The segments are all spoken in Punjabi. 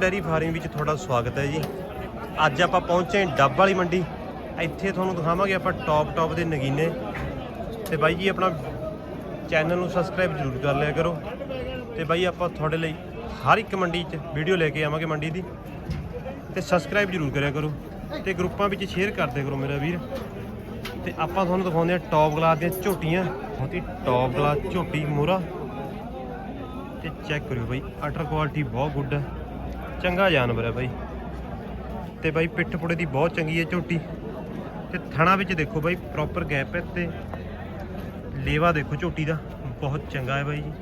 ਡੈਰੀ ਫਾਰਮ ਵਿੱਚ ਤੁਹਾਡਾ ਸਵਾਗਤ ਹੈ ਜੀ। ਅੱਜ ਆਪਾਂ ਪਹੁੰਚੇ ਡੱਬ ਵਾਲੀ ਮੰਡੀ। ਇੱਥੇ ਤੁਹਾਨੂੰ ਦਿਖਾਵਾਂਗੇ ਆਪਾਂ ਟੌਪ ਟੌਪ ਦੇ ਨਗੀਨੇ। ਤੇ ਬਾਈ ਜੀ ਆਪਣਾ ਚੈਨਲ ਨੂੰ ਸਬਸਕ੍ਰਾਈਬ ਜ਼ਰੂਰ ਕਰ ਲਿਆ ਕਰੋ। ਤੇ ਬਾਈ ਆਪਾਂ ਤੁਹਾਡੇ ਲਈ ਹਰ ਇੱਕ ਮੰਡੀ 'ਚ ਵੀਡੀਓ ਲੈ ਕੇ ਆਵਾਂਗੇ ਮੰਡੀ ਦੀ। ਤੇ ਸਬਸਕ੍ਰਾਈਬ ਜ਼ਰੂਰ ਕਰਿਆ ਕਰੋ। ਤੇ ਗਰੁੱਪਾਂ ਵਿੱਚ ਸ਼ੇਅਰ ਕਰਦੇ ਕਰੋ ਮੇਰਾ ਵੀਰ। ਤੇ ਆਪਾਂ ਤੁਹਾਨੂੰ ਦਿਖਾਉਂਦੇ ਹਾਂ ਟੌਪ ਗਲਾਸ ਦੀਆਂ ਝੋਟੀਆਂ। ਬਹੁਤ ਹੀ ਟੌਪ ਗਲਾਸ ਝੋਟੀ ਮੋਰਾ। ਤੇ ਚੈੱਕ ਕਰਿਓ ਬਾਈ ਅਟਰ ਕੁਆਲਿਟੀ ਬਹੁਤ ਗੁੱਡ ਹੈ। ਚੰਗਾ ਜਾਨਵਰ ਹੈ ਬਾਈ। ਤੇ ਬਾਈ ਪਿੱਠ ਪੁੜੇ ਦੀ ਬਹੁਤ ਚੰਗੀ ਹੈ ਝੋਟੀ। ਤੇ ਥਣਾ ਵਿੱਚ ਦੇਖੋ ਬਾਈ ਪ੍ਰੋਪਰ ਗੈਪ ਹੈ ਤੇ ਲੇਵਾ ਦੇਖੋ ਝੋਟੀ ਦਾ, ਬਹੁਤ ਚੰਗਾ ਹੈ ਬਾਈ ਜੀ।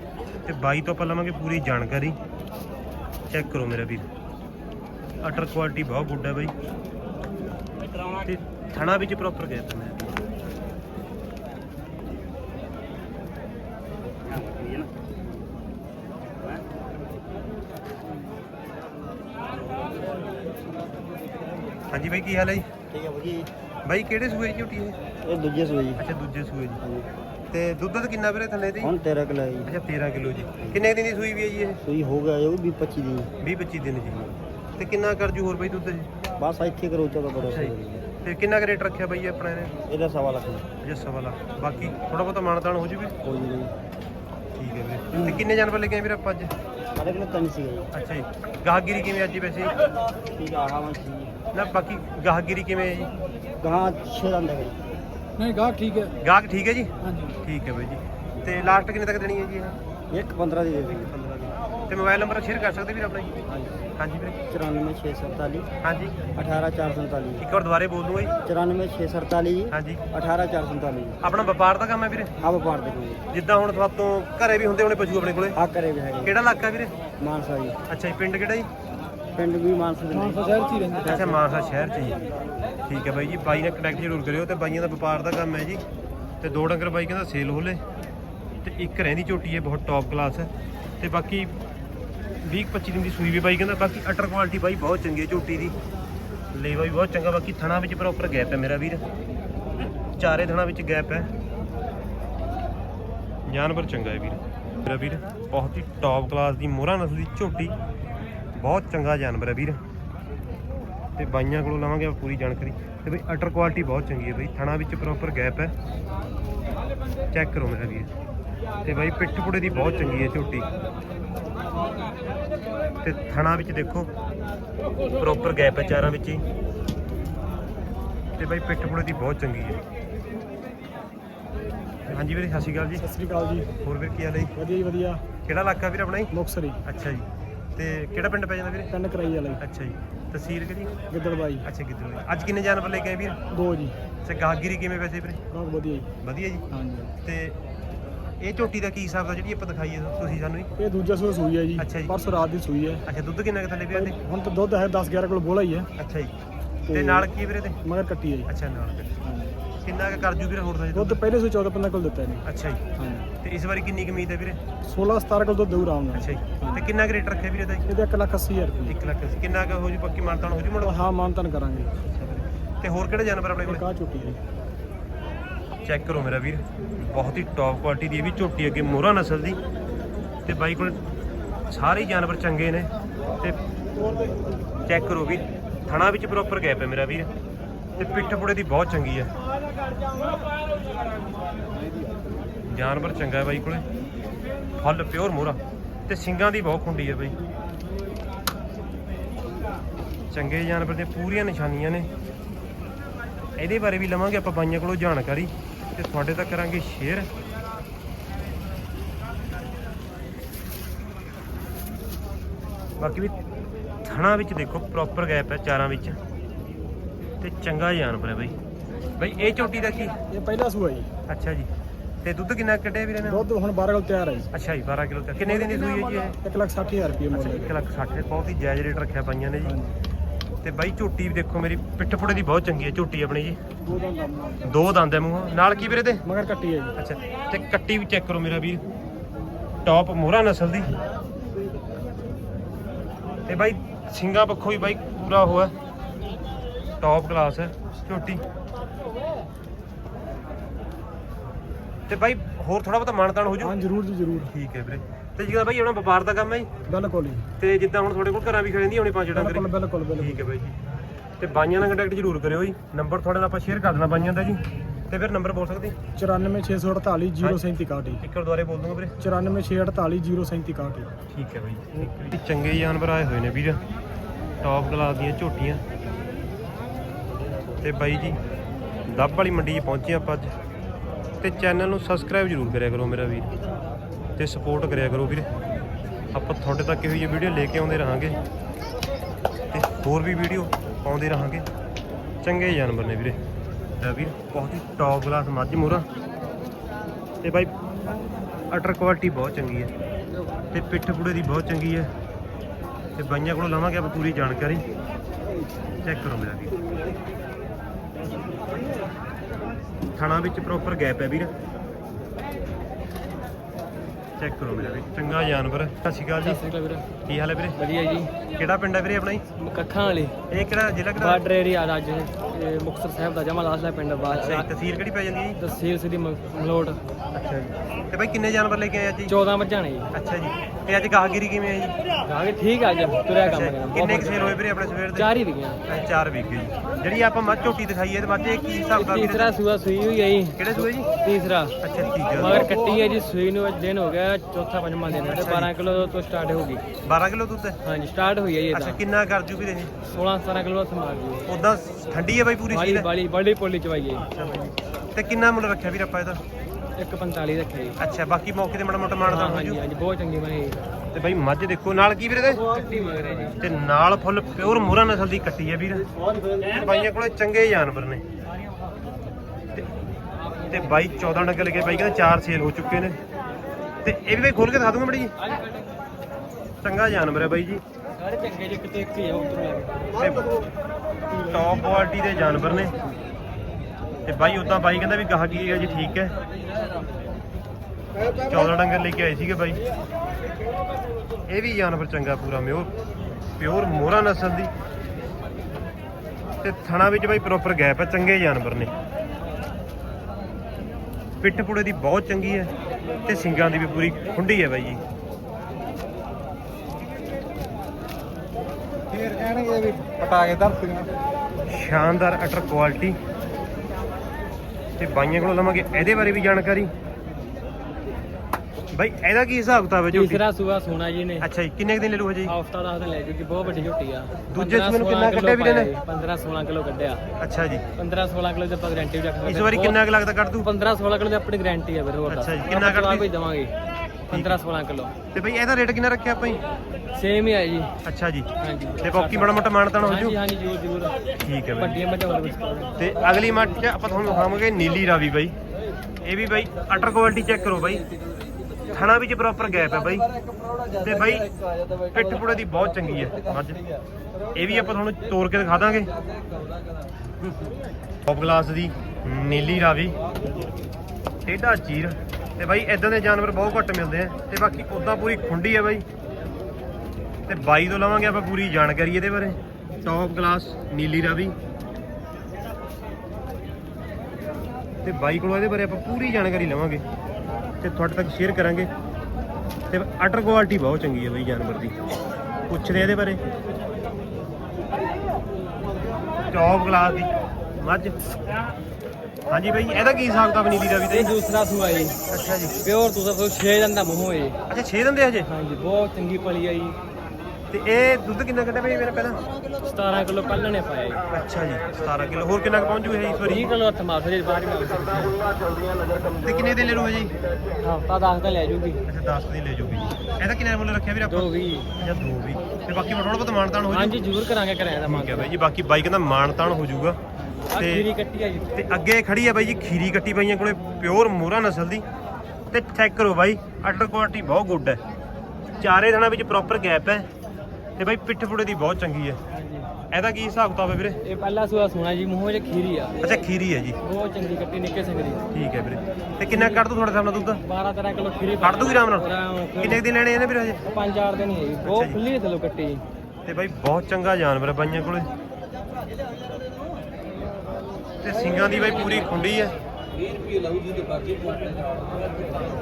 ਤੇ ਬਾਈ ਤੋਂ ਆਪਾਂ ਲਵਾਂਗੇ ਪੂਰੀ ਜਾਣਕਾਰੀ। ਚੈੱਕ ਕਰੋ ਮੇਰਾ ਵੀਰ। ਅਟਰ ਕੁਆਲਿਟੀ ਬਹੁਤ ਗੁੱਡ ਹੈ ਬਾਈ। ਤੇ ਥਣਾ ਵਿੱਚ ਪ੍ਰੋਪਰ ਗੈਪ ਹੈ ਹਾਂਜੀ ਬਾਈ ਕੀ ਹਾਲ ਹੈ ਜੀ? ਠੀਕ ਹੈ ਵਧੀਆ ਜੀ। ਬਾਈ ਕਿਹੜੇ ਸੂਏ ਦੀ ਝੋਟੀ ਹੈ ਇਹ ਦੂਜੇ ਸੂਏ ਜੀ। ਅੱਛਾ ਦੂਜੇ ਸੂਏ ਦੀ। ਤੇ ਦੁੱਧ ਦਾ ਕਿੰਨਾ ਵੀਰੇ ਥੱਲੇ ਦੀ ਹੁਣ 13 ਕਿਲੋ ਜੀ। ਅੱਛਾ 13 ਕਿਲੋ ਜੀ। ਕਿੰਨੇ ਦਿਨ ਦੀ ਸੂਈ ਵੀ ਹੈ ਜੀ ਇਹ? ਸੂਈ ਹੋ ਗਿਆ ਉਹ ਵੀ 25 ਦੀ 20 25 ਦਿਨ ਜੀ। ਤੇ ਕਿੰਨਾ ਕਰ ਜੂ ਹੋਰ ਬਾਈ ਦੁੱਧ ਜੀ? ਬਸ ਇੱਥੇ ਕਰੋ ਚਲੋ ਬੜਾ ਜੀ। ਤੇ ਕਿੰਨਾ ਰੇਟ ਰੱਖਿਆ ਬਾਈ ਆਪਣਾ ਇਹਨੇ? ਇਹਦਾ ਸਵਾ ਲੱਖ ਜੀ। ਅੱਛਾ ਸਵਾ ਲੱਖ। ਬਾਕੀ ਥੋੜਾ ਬਹੁਤਾ ਮਾਨਤਾਨ ਹੋ ਜੂਵੇ? ਕੋਈ ਨਹੀਂ ਠੀਕ ਹੈ ਵੀਰੇ। ਤੇ ਕਿੰਨੇ ਜਾਨਵਰ ਲੈ ਕੇ ਆਏ ਵੀਰੇ ਆਪਾਂ ਅੱਜ? ਸਾਡੇ ਕੋਲ ਤਿੰਨ ਜੀ। ਅੱਛਾ ਜੀ। ਗਾਹਗੀਰੀ ਕਿਵੇਂ ਅੱਜ ਜੀ ਵੈਸੇ? ਠੀਕ ਆ ਆਵਾਂ ਸੀ ਨਾ ਬਾਕੀ ਗਾਹਗੀਰੀ ਕਿਵੇਂ ਹੈ ਜੀ? ਗਾਂ ਛੇ ਦੰਦ ਹੈ ਨਹੀਂ ਗਾਹ ਠੀਕ ਹੈ। ਗਾਹਕ ਠੀਕ ਹੈ ਜੀ? ਹਾਂਜੀ। ਠੀਕ ਹੈ ਬਾਈ ਜੀ। ਤੇ ਲਾਸਟ ਕਿੰਨੇ ਤੱਕ ਦੇਣੀ ਹੈ ਜੀ ਇਹ? ਇੱਕ 15 ਦੀ ਦੇ ਦੇ 15 ਦੀ। ਤੇ ਮੋਬਾਈਲ ਨੰਬਰ ਸ਼ੇਅਰ ਕਰ ਸਕਦੇ ਵੀਰ ਆਪਣਾ? ਜੀ ਹਾਂਜੀ। ਹਾਂਜੀ ਵੀਰੇ। 94647 ਹਾਂਜੀ। 18447 ਇੱਕ ਵਾਰ ਦੁਬਾਰੇ ਬੋਲ ਦੂੰਗਾ ਜੀ 94647 ਜੀ ਹਾਂਜੀ। 18447 ਆਪਣਾ ਵਪਾਰ ਦਾ ਕੰਮ ਹੈ ਵੀਰੇ? ਆ ਵਪਾਰ ਦੇ ਕੋਲ ਜਿੱਦਾਂ ਹੁਣ ਤੁਹਾਤੋਂ ਘਰੇ ਵੀ ਹੁੰਦੇ ਹੋਣੇ ਪਸ਼ੂ ਆਪਣੇ ਕੋਲੇ? ਆ ਕਰੇ ਵੀ ਹੈਗੇ। ਕਿਹੜਾ ਇਲਾਕਾ ਵੀਰੇ? ਮਾਨਸਾ ਜੀ। ਅੱਛਾ ਜੀ ਪਿੰਡ ਕਿਹੜਾ ਜੀ? ਪਿੰਡ ਵੀ ਮਾਨਸਾ ਦੇ ਮਾਨਸਾ। ਸ਼ਹਿਰ ਚ ਹੀ ਰਹਿੰਦੇ। ਅੱਛਾ ਮਾਨਸਾ ਸ਼ਹਿਰ ਚ ਜੀ ਠੀਕ ਹੈ ਬਾਈ ਜੀ ਬਾਈ ਨਾਲ ਕਨੈਕਟ ਜ਼ਰੂਰ ਕਰਿਓ ਤੇ ਬਾਈਆਂ ਦਾ ਵਪਾਰ ਦਾ ਕੰਮ ਹੈ ਜੀ। ਤੇ ਦੋ ਡੰਗਰ ਬਾਈ ਕਹਿੰਦਾ ਸੇਲ ਹੋ ਲੇ। ਤੇ ਇੱਕ ਰਹਿੰਦੀ ਝੋਟੀ ਹੈ ਬਹੁਤ ਟੌਪ ਕਲਾਸ ਹੈ। ਤੇ ਬਾਕੀ 20 25 ਦਿਨ ਦੀ ਸੂਈ ਵੀ ਬਾਈ ਕਹਿੰਦਾ ਬਾਕੀ ਅਟਰ ਕੁਆਲਿਟੀ ਬਾਈ ਬਹੁਤ ਚੰਗੀ ਹੈ ਝੋਟੀ ਦੀ। ਲੇਵਾ ਵੀ ਬਹੁਤ ਚੰਗਾ ਬਾਕੀ ਥਣਾ ਵਿੱਚ ਪ੍ਰੋਪਰ ਗੈਪ ਹੈ ਮੇਰਾ ਵੀਰ। ਚਾਰੇ ਥਣਾ ਵਿੱਚ ਗੈਪ ਹੈ। ਜਾਨਵਰ ਚੰਗਾ ਹੈ ਵੀਰ। ਮੇਰਾ ਵੀਰ ਬਹੁਤ ਹੀ ਟੌਪ ਕਲਾਸ ਦੀ ਮੋਹਰਾ ਨਸਲ ਦੀ ਝੋਟੀ। ਬਹੁਤ ਚੰਗਾ ਜਾਨਵਰ ਹੈ ਵੀਰ। ਤੇ ਬਾਈਆਂ ਕੋਲੋਂ ਲਵਾਂਗੇ ਪੂਰੀ ਜਾਣਕਾਰੀ। ਤੇ ਬਈ ਅਟਰ ਕੁਆਲਿਟੀ ਬਹੁਤ ਚੰਗੀ ਹੈ ਬਈ ਥਣਾ ਵਿੱਚ ਪ੍ਰੋਪਰ ਗੈਪ ਹੈ। ਚੈੱਕ ਕਰੋ ਮੇਰਾ ਵੀਰ। ਤੇ ਬਾਈ ਪਿੱਠ ਪੁੜੇ ਦੀ ਬਹੁਤ ਚੰਗੀ ਹੈ ਝੋਟੀ। ਤੇ ਥਣਾ ਵਿੱਚ ਦੇਖੋ ਪ੍ਰੋਪਰ ਗੈਪ ਹੈ ਚਾਰਾਂ ਵਿੱਚ ਹੀ। ਤੇ ਬਾਈ ਪਿੱਠ ਪੁੜੇ ਦੀ ਬਹੁਤ ਚੰਗੀ ਹੈ। ਹਾਂਜੀ ਵੀਰੇ ਸਤਿ ਸ਼੍ਰੀ ਅਕਾਲ ਜੀ। ਸਤਿ ਸ੍ਰੀ ਅਕਾਲ ਜੀ। ਹੋਰ ਵੀਰ ਕੀ ਹਾਲ ਹੈ? ਵਧੀਆ ਜੀ ਵਧੀਆ। ਕਿਹੜਾ ਇਲਾਕਾ ਵੀਰ ਆਪਣਾ ਜੀ? ਮੁਕਸਰੀ ਅੱਛਾ ਜੀ। ਤੇ ਕਿਹੜਾ ਪਿੰਡ ਪੈ ਜਾਂਦਾ ਵੀਰੇ? ਪਿੰਡ ਕਰਾਈ ਵਾਲਾ ਅੱਛਾ ਜੀ। ਤਹਿਸੀਲ ਕਿਹੜੀ? ਜੀ ਗਿੱਦੜਬਾਈ। ਅੱਛਾ ਕਿੱਧਰ ਅੱਜ ਕਿੰਨੇ ਜਾਨਵਰ ਲੈ ਕੇ ਆਏ ਵੀਰ? ਦੋ ਜੀ। ਅੱਛਾ ਗਾਹਗੀਰੀ ਕਿਵੇਂ ਵੈਸੇ ਵੀਰੇ? ਬਹੁਤ ਵਧੀਆ ਜੀ। ਵਧੀਆ ਜੀ। ਹਾਂਜੀ। ਤੇ ਇਹ ਝੋਟੀ ਦਾ ਕੀ ਹਿਸਾਬ ਦਾ ਜਿਹੜੀ ਆਪਾਂ ਦਿਖਾਈਏ ਤੁਸੀਂ ਸਾਨੂੰ ਜੀ? ਇਹ ਦੂਜਾ ਸੂਆ ਸੂਈ ਹੈ ਜੀ। ਅੱਛਾ ਜੀ। ਪਰਸੋਂ ਰਾਤ ਦੀ ਸੂਈ ਹੈ। ਅੱਛਾ ਦੁੱਧ ਕਿੰਨਾ ਕੁ ਥੱਲੇ ਵੀਰੇ ਦੇ ਹੁਣ ਤਾਂ ਦੁੱਧ ਹੈ 10 11 ਕਿਲੋ ਬੋਲਾ ਹੀ ਹੈ। ਅੱਛਾ ਜੀ। ਤੇ ਨਾਲ ਕੀ ਵੀਰੇ ਤੇ ਮਗਰ ਕੱਟੀ ਹੈ ਜੀ। ਅੱਛਾ ਨਾਲ। ਕਿੰਨਾ ਕੁ ਕਰ ਜੂ ਵੀਰੇ ਹੋਰ ਦਾ ਜੀ ਦੁੱਧ? ਪਹਿਲੇ ਸੂ 14 15 ਕਿਲੋ ਦਿੱਤਾ ਇਹਨੇ। ਅੱਛਾ ਜੀ। ਹਾਂਜੀ। ਤੇ ਇਸ ਵਾਰੀ ਕਿੰਨੀ ਕੁ ਉਮੀਦ ਹੈ ਵੀਰੇ? 16 17 ਕਿਲੋ ਦੇਊ ਆਰਾਮ ਨਾਲ ਅੱਛਾ ਜੀ। ਤੇ ਕਿੰਨਾ ਰੇਟ ਰੱਖਿਆ ਵੀਰੇ ਦਾ ਜੀ? ਇਹਦੇ 1 ਲੱਖ 80 ਹਜ਼ਾਰ ਰੁਪਏ। 1 ਲੱਖ। ਕਿੰਨਾ ਕੁ ਹੋ ਜੂ? ਪੱਕੀ ਮਾਨਤਾਨ ਹੋ ਜੂ ਮੁੜ? ਹਾਂ ਮਾਨਤਨ ਕਰਾਂਗੇ। ਤੇ ਹੋਰ ਕਿਹੜੇ ਜਾਨਵਰ ਆਪਣੇ ਕੋਲ? ਕਾ ਝੁੱਟੀ ਹੈ। ਚੈੱਕ ਕਰੋ ਮੇਰਾ ਵੀਰ। ਬਹੁਤ ਹੀ ਟੌਪ ਕੁਆਲਿਟੀ ਦੀ ਇਹ ਵੀ ਝੋਟੀ ਅੱਗੇ ਮੋਹਰਾ ਨਸਲ ਦੀ। ਤੇ ਬਾਈ ਕੋਲ ਸਾਰੇ ਜਾਨਵਰ ਚੰਗੇ ਨੇ। ਤੇ ਚੈੱਕ ਕਰੋ ਵੀ ਥਣਾ ਵਿੱਚ ਪ੍ਰੋਪਰ ਗੈਪ ਹੈ ਮੇਰਾ ਵੀਰ। ਤੇ ਪਿੱਠ ਪੁੜੇ ਦੀ ਬਹੁਤ ਚੰਗੀ ਹੈ। ਜਾਨਵਰ ਚੰਗਾ ਹੈ ਬਾਈ ਕੋਲੇ। ਫੁੱਲ ਪਿਓਰ ਮੋਹਰਾ। ਤੇ ਸਿੰਗਾਂ ਦੀ ਬਹੁਤ ਖੁੰਡੀ ਹੈ ਬਾਈ। ਚੰਗੇ ਜਾਨਵਰ ਦੀਆਂ ਪੂਰੀਆਂ ਨਿਸ਼ਾਨੀਆਂ ਨੇ। ਇਹਦੇ ਬਾਰੇ ਵੀ ਲਵਾਂਗੇ ਆਪਾਂ ਬਾਈਆਂ ਕੋਲੋਂ ਜਾਣਕਾਰੀ। ਤੇ ਤੁਹਾਡੇ ਤੱਕ ਕਰਾਂਗੇ ਸ਼ੇਅਰ ਬਾਕੀ ਵੀ ਥਣਾ ਵਿੱਚ ਦੇਖੋ ਪ੍ਰੋਪਰ ਗੈਪ ਹੈ ਚਾਰਾਂ ਵਿੱਚ। ਤੇ ਚੰਗਾ ਜਾਨਵਰ ਹੈ ਬਾਈ। ਬਾਈ ਇਹ ਝੋਟੀ ਦਾ ਕੀ? ਇਹ ਪਹਿਲਾ ਸੂਆ ਜੀ। ਅੱਛਾ ਜੀ। ਤੇ ਦੁੱਧ ਕਿੰਨਾ ਕੱਢਿਆ ਵੀਰੇ ਨੇ? ਦੁੱਧ ਹੁਣ 12 ਕਿਲੋ ਤਿਆਰ ਹੈ ਜੀ। ਅੱਛਾ ਜੀ 12 ਕਿਲੋ ਤੱਕ ਕਿੰਨੇ ਦਿਨ ਦੀ ਸੂਈ ਹੈ ਜੀ ਇਹ? 1 ਲੱਖ 60 ਹਜ਼ਾਰ ਰੁਪਏ ਮੁੱਲ ਹੈ 1 ਲੱਖ 60 ਬਹੁਤ ਹੀ ਜਾਇਜ਼ ਰੇਟ ਰੱਖਿਆ ਪਾਈਆਂ ਨੇ ਜੀ। ਤੇ ਬਾਈ ਝੋਟੀ ਵੀ ਦੇਖੋ ਮੇਰੀ ਪਿੱਠ ਪੁੜੇ ਦੀ ਬਹੁਤ ਚੰਗੀ ਹੈ ਝੋਟੀ ਆਪਣੀ ਜੀ। ਦੋ ਦੰਦ ਹੈ ਮੂੰਹ। ਨਾਲ ਕੀ ਵੀਰੇ ਤੇ? ਮਗਰ ਕੱਟੀ ਹੈ ਜੀ। ਅੱਛਾ ਤੇ ਕੱਟੀ ਵੀ ਚੈੱਕ ਕਰੋ ਮੇਰਾ ਵੀਰ। ਟੌਪ ਮੋਹਰਾ ਨਸਲ ਦੀ। ਤੇ ਬਾਈ ਸਿੰਗਾ ਪੱਖੋਂ ਵੀ ਬਾਈ ਪੂਰਾ ਹੋਇਆ ਟੌਪ ਕਲਾਸ ਹੈ ਝੋਟੀ। ਤੇ ਬਾਈ ਹੋਰ ਥੋੜਾ ਬਹੁਤਾ ਮਾਨਤਾਨ ਹੋ ਜੂ? ਹਾਂ ਜਰੂਰ ਜੀ ਜਰੂਰ। ਠੀਕ ਹੈ ਵੀਰੇ। ਤੇ ਜਿਹੜਾ ਬਾਈ ਆਪਣਾ ਵਪਾਰ ਦਾ ਕੰਮ ਹੈ ਜੀ? ਬਿਲਕੁਲ ਜੀ। ਤੇ ਜਿੱਦਾਂ ਹੁਣ ਤੁਹਾਡੇ ਕੋਲ ਘਰਾਂ ਵੀ ਖੜੇ ਨਹੀਂ ਹੋਣੇ ਪੰਜ ਡੰਗਰ ਬਿਲਕੁਲ ਬਿਲਕੁਲ ਬਿਲਕੁਲ। ਠੀਕ ਹੈ ਬਾਈ ਜੀ। ਤੇ ਬਾਈਆਂ ਨਾਲ ਕੰਟੈਕਟ ਜ਼ਰੂਰ ਕਰਿਓ ਜੀ। ਨੰਬਰ ਤੁਹਾਡੇ ਨਾਲ ਆਪਾਂ ਸ਼ੇਅਰ ਕਰ ਦੇਣਾ ਬਾਈਆਂ ਦਾ ਜੀ। ਤੇ ਫਿਰ ਨੰਬਰ ਬੋਲ ਸਕਦੇ? 94648 03761 ਇੱਕ ਵਾਰ ਦੁਬਾਰੇ ਬੋਲ ਦੂੰਗਾ ਵੀਰੇ। 94648 03761 ਠੀਕ ਹੈ ਬਾਈ ਜੀ। ਚੰਗੇ ਜਾਨਵਰ ਆਏ ਹੋਏ ਨੇ ਵੀਰ। ਟੌਪ ਕਲਾਸ ਦੀਆਂ ਝੋਟੀਆਂ। ਤੇ ਬਾਈ ਜੀ ਦੱਬ ਵਾਲੀ ਮੰਡੀ 'ਚ ਪਹੁੰਚੇ ਆਪਾਂ ਅੱਜ। ਤੇ ਚੈਨਲ ਨੂੰ ਸਬਸਕ੍ਰਾਈਬ ਜ਼ਰੂਰ ਕਰਿਆ ਕਰੋ ਮੇਰਾ ਵੀਰ ਤੇ ਸਪੋਰਟ ਕਰਿਆ ਕਰੋ ਵੀਰ। ਆਪਾਂ ਤੁਹਾਡੇ ਤੱਕ ਇਹੋ ਜਿਹੀ ਵੀਡੀਓ ਲੈ ਕੇ ਆਉਂਦੇ ਰਹਾਂਗੇ ਤੇ ਹੋਰ ਵੀ ਵੀਡੀਓ ਪਾਉਂਦੇ ਰਹਾਂਗੇ। ਚੰਗੇ ਜਾਨਵਰ ਨੇ ਵੀਰੇ। ਲੈ ਵੀਰ, ਬਹੁਤ ਹੀ ਟੌਪ ਕਲਾਸ ਮੱਝ ਮੋਰਾ ਤੇ ਬਾਈ ਅਟਰ ਕੁਆਲਿਟੀ ਬਹੁਤ ਚੰਗੀ ਹੈ। ਤੇ ਪਿੱਠ ਪੂੜੇ ਦੀ ਬਹੁਤ ਚੰਗੀ ਹੈ। ਤੇ ਬਾਈਆਂ ਕੋਲੋਂ ਲਵਾਂਗੇ ਆਪਾਂ ਪੂਰੀ ਜਾਣਕਾਰੀ। ਚੈੱਕ ਕਰੋ ਮੇਰਾ ਵੀਰ। ਥਣਾ ਵਿੱਚ ਪ੍ਰੋਪਰ ਗੈਪ ਹੈ ਵੀਰ। ਚੈੱਕ ਕਰੋ ਮੇਰਾ ਵੀਰ ਚੰਗਾ ਜਾਨਵਰ ਸਤਿ ਸ਼੍ਰੀ ਅਕਾਲ ਜੀ। ਵੀਰ। ਕੀ ਹਾਲ ਹੈ ਵੀਰੇ? ਵਧੀਆ ਜੀ। ਕਿਹੜਾ ਪਿੰਡ ਹੈ ਵੀਰੇ ਆਪਣਾ ਜੀ? ਕੱਖਾਂ ਵਾਲੀ। ਇਹ ਕਿਹੜਾ ਜ਼ਿਲ੍ਹਾ ਕਿਹੜਾ? ਬਾਰਡਰ ਏਰੀਆ ਰਾਜ ਮੁਕਤਸਰ ਸਾਹਿਬ ਦਾ ਜਮਾ ਲਾਸਲਾ ਪਿੰਡ ਬਾਦ ਅੱਛਾ ਜੀ, ਤਹਿਸੀਲ ਕਿਹੜੀ ਪੈ ਜਾਂਦੀ ਹੈ ਜੀ? ਤਹਿਸੀਲ ਸਿੱਧੀ ਮ- ਮਲੋਟ। ਅੱਛਾ ਜੀ। ਤੇ ਬਾਈ ਕਿੰਨੇ ਜਾਨਵਰ ਲੈ ਕੇ ਆਏ ਅੱਜ ਜੀ? 14 ਮੱਝਾਂ ਨੇ ਜੀ। ਅੱਛਾ ਜੀ। ਤੇ ਅੱਜ ਗਾਹਗੀਰੀ ਕਿਵੇਂ ਹੈ ਜੀ? ਆ ਕੇ ਠੀਕ ਆ ਅੱਜ ਤੁਰਿਆ ਕੰਮ ਅੱਛਾ, ਕਰਨਾ। ਕਿੰਨੇ ਕੁ ਸੇਲ ਹੋਏ ਵੀਰੇ ਆਪਣੇ ਸਵੇਰ ਦੇ? ਚਾਰ ਹੀ ਵਿਗੀਆਂ ਅੱਛਾ, ਚਾਰ ਵੀਕ ਜੀ। ਜਿਹੜੀ ਆਪਾਂ ਮੱਝ ਝੋਟੀ ਦਿਖਾਈ ਹੈ ਤੇ ਮੱਝ ਇਹ ਕੀ ਹਿਸਾਬ ਦਾ? ਵੀਰੇ ਤੀਸਰਾ ਸੂਆ ਸੂਈ ਹੋਈ ਹੈ ਜੀ। ਕਿਹੜੇ ਸੂਏ ਜੀ? ਤੀਸਰਾ। ਅੱਛਾ ਠੀਕ ਮਗਰ ਹੈ ਕੱਟੀ ਹੈ ਜੀ ਸੂਈ ਨੂੰ ਅੱਜ ਦਿਨ ਹੋ ਗਿਆ ਚੌਥਾ ਪੰਜਵਾਂ ਦਿਨ ਹੈ ਤੇ 12 ਕਿਲੋ ਤੋਂ ਸਟਾਰਟ ਹੋਗੀ 12 ਕਿਲੋ ਦੁੱਧ ਹੈ? ਹਾਂਜੀ ਸਟਾਰਟ ਹੋਈ ਹੈ ਜੀ ਅੱਛਾ ਕਿੰਨਾ ਕਰ ਜੂ ਵੀਰੇ ਇਹ 16 17 ਕਿਲੋ ਸਮਾਰ ਜੀ। ਉਦਾਂ ਠੰਡੀ ਹੈ ਬਾਈ ਪੂਰੀ ਬਾਲੀ ਸੀਲ ਹੈ ਬਾਲੀ ਬੜੀ ਪੋਲੀ ਚਵਾਈ ਹੈ ਅੱਛਾ ਬਾਈ। ਤੇ ਕਿੰਨਾ ਮੁੱਲ ਰੱਖਿਆ ਵੀਰ ਆਪਾਂ ਇਹਦਾ? 145 ਰੱਖਿਆ ਜੀ। ਅੱਛਾ ਬਾਕੀ ਮੌਕੇ ਤੇ ਮਾੜਾ ਮੋਟਾ ਮਾਨਤਾ ਹਾਂ ਹੋ ਹਾਂਜੀ ਜੂ। ਹਾਂਜੀ ਬਹੁਤ ਚੰਗੀ ਬਣੀ ਤੇ ਬਾਈ ਮੱਝ ਦੇਖੋ ਨਾਲ ਕੀ ਵੀਰੇ ਦੇ ਕੱਟੀ ਮਗਰ ਹੈ ਜੀ। ਤੇ ਨਾਲ ਫੁੱਲ ਪਿਓਰ ਮੋਹਰਾ ਨਸਲ ਦੀ ਕੱਟੀ ਹੈ ਵੀਰ। ਤੇ ਬਾਈਆਂ ਕੋਲੇ ਚੰਗੇ ਜਾਨਵਰ ਨੇ। ਤੇ- ਬਾਈ 14 ਡੰਗਰ ਲਗੇ ਬਾਈ ਕਹਿੰਦਾ ਚਾਰ ਸੇਲ ਹੋ ਚੁੱਕੇ ਨੇ। ਤੇ ਇਹ ਵੀ ਬਾਈ ਖੋਲ ਕੇ ਦਿਖਾ ਦੂੰਗਾ ਮੜੀ ਜੀ ਚੰਗਾ ਜਾਨਵਰ ਹੈ ਬਾਈ ਜੀ। ਸਾਰੇ ਚੰਗੇ ਜੀ ਕਿਤੇ ਇੱਕ ਹੀ ਆ ਟੌਪ ਕੁਆਲਿਟੀ ਦੇ ਜਾਨਵਰ ਨੇ। ਤੇ ਬਾਈ ਉਦਾਂ ਬਾਈ ਕਹਿੰਦਾ ਵੀ ਗਾਹਕੀ ਹੈ ਜੀ ਠੀਕ ਹੈ। 14 ਡੰਗਰ ਲੈ ਕੇ ਆਏ ਸੀਗੇ ਬਾਈ। ਇਹ ਵੀ ਜਾਨਵਰ ਚੰਗਾ ਪੂਰਾ ਮਿਓਰ ਪਿਓਰ ਮੋਹਰਾ ਨਸਲ ਦੀ। ਤੇ ਥਣਾ ਵਿੱਚ ਬਾਈ ਪ੍ਰੋਪਰ ਗੈਪ ਹੈ ਚੰਗੇ ਜਾਨਵਰ ਨੇ। ਪਿੱਠ ਪੁੜੇ ਦੀ ਬਹੁਤ ਚੰਗੀ ਹੈ। ਤੇ ਸਿੰਗਾਂ ਦੀ ਵੀ ਪੂਰੀ ਖੁੰਡੀ ਹੈ ਬਾਈ ਜੀ। ਫੇਰ ਕਹਿਣਗੇ ਵੀ ਪਟਾ ਕੇ ਧਰਤੀਆਂ। ਸ਼ਾਨਦਾਰ ਅਟਰ ਕੁਆਲਿਟੀ ਤੇ ਬਾਈਆਂ ਕੋਲੋਂ ਲਵਾਂਗੇ ਇਹਦੇ ਬਾਰੇ ਵੀ ਜਾਣਕਾਰੀ। ਬਾਈ ਇਹਦਾ ਕੀ ਹਿਸਾਬ ਕਿਤਾਬ ਹੈ ਝੋਟੀ? ਤੀਸਰਾ ਸੂਆ ਸੋਨਾ ਜੀ ਨੇ। ਅੱਛਾ ਜੀ ਕਿੰਨੇ ਕੁ ਦਿਨ ਲੈ ਲੂ ਹਜੇ ਹਫਤਾ ਦਾ ਦਿਨ ਲੈ ਜੂਗੀ ਬਹੁਤ ਵੱਡੀ ਝੋਟੀ ਆ। ਦੂਜੇ 15 ਸੂਏ ਨੂੰ ਕਿੰਨਾ 16 ਕੱਢਿਆ ਵੀਰੇ ਨੇ? 15 16 ਕਿਲੋ ਕੱਢਿਆ। ਅੱਛਾ ਜੀ। 15 16 ਕਿਲੋ ਦੇ ਆਪਾਂ ਗਾਰੰਟੀ ਵੀ ਰੱਖ ਇਸ ਵਾਰੀ ਕਿੰਨਾ ਕੁ ਲੱਗਦਾ ਕੱਢ ਦੂ 15 16 ਕਿਲੋ ਦੀ ਆਪਣੀ ਗਾਰੰਟੀ ਆ ਵੀਰ ਹੋਰ ਅੱਛਾ ਜੀ, ਕਿੰਨਾ ਕੱਢ ਵੀ ਦਵਾਂਗੇ। 15 16 ਕਿਲੋ। ਤੇ ਬਾਈ ਇਹਦਾ ਰੇਟ ਕਿੰਨਾ ਰੱਖਿਆ ਆਪਾਂ ਜੀ? ਸੇਮ ਹੀ ਆ ਜੀ। ਅੱਛਾ ਜੀ। ਹਾਂਜੀ। ਤੇ ਬਾਕੀ ਬੜਾ ਮੋਟਾ ਮਾਨਤਾਨ ਹੋ ਜੂ। ਹਾਂਜੀ ਹਾਂਜੀ ਜਰੂਰ ਜਰੂਰ। ਠੀਕ ਹੈ ਬਾਈ। ਵੱਡੀਆਂ ਮੱਝਾਂ ਹੋਰ ਵਿੱਚ ਤੇ ਅਗਲੀ ਮੱਝ 'ਚ ਆਪਾਂ ਤੁਹਾਨੂੰ ਦਿਖਾਵਾਂਗੇ ਨੀਲੀ ਰਾਵੀ ਬਾਈ। ਇਹ ਵੀ ਬਾਈ ਅਟਰ ਕੁਆਲਿਟੀ ਚੈੱਕ ਕਰੋ ਬਾਈ। ਥਣਾ ਵਿੱਚ ਪ੍ਰੋਪਰ ਗੈਪ ਹੈ ਬਾਈ। ਤੇ ਬਾਈ ਪਿੱਠ ਪੁੜੇ ਦੀ ਬਹੁਤ ਚੰਗੀ ਹੈ ਮੱਝ ਇਹ ਵੀ ਆਪਾਂ ਤੁਹਾਨੂੰ ਤੋੜ ਕੇ ਦਿਖਾ ਦਾਂਗੇ। ਟੌਪ ਗਲਾਸ ਦੀ ਨੀਲੀ ਰਾਵੀ। ਟੇਢਾ ਚੀਰ। ਤੇ ਬਾਈ ਇਦਾਂ ਦੇ ਜਾਨਵਰ ਬਹੁਤ ਘੱਟ ਮਿਲਦੇ ਆ। ਤੇ ਬਾਕੀ ਉਦਾਂ ਪੂਰੀ ਖੁੰਡੀ ਹੈ ਬਾਈ। ਤੇ ਬਾਈ ਤੋਂ ਲਵਾਂਗੇ ਆਪਾਂ ਪੂਰੀ ਜਾਣਕਾਰੀ ਇਹਦੇ ਬਾਰੇ। Top class Nili Ravi. ਤੇ ਬਾਈ ਕੋਲੋਂ ਇਹਦੇ ਬਾਰੇ ਆਪਾਂ ਪੂਰੀ ਜਾਣਕਾਰੀ ਲਵਾਂਗੇ। ਤੇ ਤੁਹਾਡੇ ਤੱਕ ਸ਼ੇਅਰ ਕਰਾਂਗੇ। ਤੇ ਅਟਰ ਕੁਆਲਿਟੀ ਬਹੁਤ ਚੰਗੀ ਹੈ ਬਈ ਜਾਨਵਰ ਦੀ। ਪੁੱਛਦੇ ਇਹਦੇ ਬਾਰੇ। ਟੌਪ ਗਲਾਸ ਦੀ। ਮੱਝ। ਹਾਂਜੀ ਬਈ ਇਹਦਾ ਕੀ ਹਿਸਾਬ ਕਿਤਾਬ ਨੀਲੀ ਦਾ ਵੀ ਤੇ? ਇਹ ਦੂਸਰਾ ਸੂਆ ਜੀ। ਅੱਛਾ ਜੀ। ਪਿਓਰ ਤੁਸੀਂ ਸੋ 6 ਦਿਨ ਦਾ ਮੂੰਹ ਹੈ। ਅੱਛਾ 6 ਦਿੰਦੇ ਹਜੇ? ਹਾਂਜੀ ਬਹੁਤ ਚੰਗੀ ਪਲੀ ਆ ਜੀ। ਤੇ ਇਹ ਦੁੱਧ ਕਿੰਨਾ ਕੱਢਿਆ ਬਈ ਮੇਰਾ ਪਹਿਲਾਂ? 17 ਕਿਲੋ ਪਹਿਲਾਂ ਨੇ ਪਾਇਆ ਜੀ। ਅੱਛਾ ਜੀ 17 ਕਿਲੋ। ਹੋਰ ਕਿੰਨਾ ਕੁ ਪਹੁੰਚ ਜੂ ਇਹ ਇਸ ਵਾਰੀ? 20 ਕਿਲੋ ਹੱਥ ਮਾਰ ਜੇ ਬਾਹਰ ਹੀ ਮਾਰ ਤੇ ਕਿੰਨੇ ਦਿਨ ਲੈ ਜੀ? ਹਫਤਾ ਦਸ ਦਾ ਲੈ ਜੂਗੀ। ਅੱਛਾ 10 ਦਿਨ ਲੈ ਜੂਗੀ ਜੀ। ਇਹਦਾ ਕਿੰਨਾ ਮੁੱਲ ਰੱਖਿਆ ਵੀਰ ਆਪਾਂ? ਦੋ ਵੀ ਜਾਂ ਦੋ ਵੀ ਤੇ ਬਾਕੀ ਥੋੜਾ ਬਹੁਤ ਮਾਨਤਾਨ ਹੋ ਜੂ। ਹਾਂਜੀ ਜ਼ਰੂਰ ਕਰਾਂਗੇ ਕਰਾਇਆ ਦਾ ਠੀਕ ਹੈ ਬਾਈ ਜੀ ਬਾਕੀ ਬਾਈ ਕਹਿੰਦਾ ਮਾਨਤਾਨ ਹੋ ਜਾਊਗਾ ਆ ਤੇ ਖੀਰੀ ਕੱਟੀ ਆ ਜੀ। ਤੇ ਅੱਗੇ ਖੜੀ ਹੈ ਬਾਈ ਜੀ ਖੀਰੀ ਕੱਟੀ ਬਾਈਆਂ ਕੋਲੇ ਪਿਓਰ ਮੋਹਰਾ ਨਸਲ ਦੀ। ਤੇ ਚੈੱਕ ਕਰੋ ਬਾਈ ਅਟਰ ਕੁਆਲਿਟੀ ਬਹੁਤ ਗੁੱਡ ਹੈ। ਚਾਰੇ ਥਣਾ ਵਿੱਚ ਪ੍ਰੋਪਰ ਗੈਪ ਹੈ। ਤੇ ਬਾਈ ਪਿੱਠ ਪੁੜੇ ਦੀ ਬਹੁਤ ਚੰਗੀ ਹੈ। ਇਹਦਾ ਕੀ ਹਿਸਾਬ ਕਿਤਾਬ ਹੈ ਵੀਰੇ? ਇਹ ਪਹਿਲਾ ਸੂਆ ਸੋਨਾ ਜੀ ਮੂੰਹੋਂ 'ਚ ਖੀਰੀ ਆ। ਅੱਛਾ ਖੀਰੀ ਹੈ ਜੀ। ਬਹੁਤ ਚੰਗੀ ਕੱਟੀ ਨਿੱਕੇ ਸਿੰਘ ਦੀ ਠੀਕ ਹੈ ਵੀਰੇ। ਤੇ ਕਿੰਨਾ ਕੱਢ ਦੂ ਤੁਹਾਡੇ ਸਾਹਮਣੇ ਦੁੱਧ? 12 13 ਕਿਲੋ ਖੀਰੀ ਕੱਢ ਦੂਗੀ ਆਰਾਮ ਨਾਲ? ਕਿੰਨੇ ਦਿਨ ਲੈਣੇ ਇਹਨੇ ਵੀਰੇ ਹਜੇ? ਪੰਜ ਚਾਰ ਦਿਨ ਹੀ ਹੈ ਜੀ। ਬਹੁਤ ਜੀ। ਖੁੱਲੀ ਥਲੋ ਕੱਟੀ। ਜੀ ਤੇ ਬਾਈ ਬਹੁਤ ਚੰਗਾ ਜਾਨਵਰ ਬਾਈਆਂ ਕੋਲੇ। ਤੇ ਸਿੰਗਾਂ ਦੀ ਬਾਈ ਪੂਰੀ ਖੁੰਡੀ ਹੈ। 20 ਰੁਪਏ ਲਾਉ ਜੀ ਤੇ ਬਾਕੀ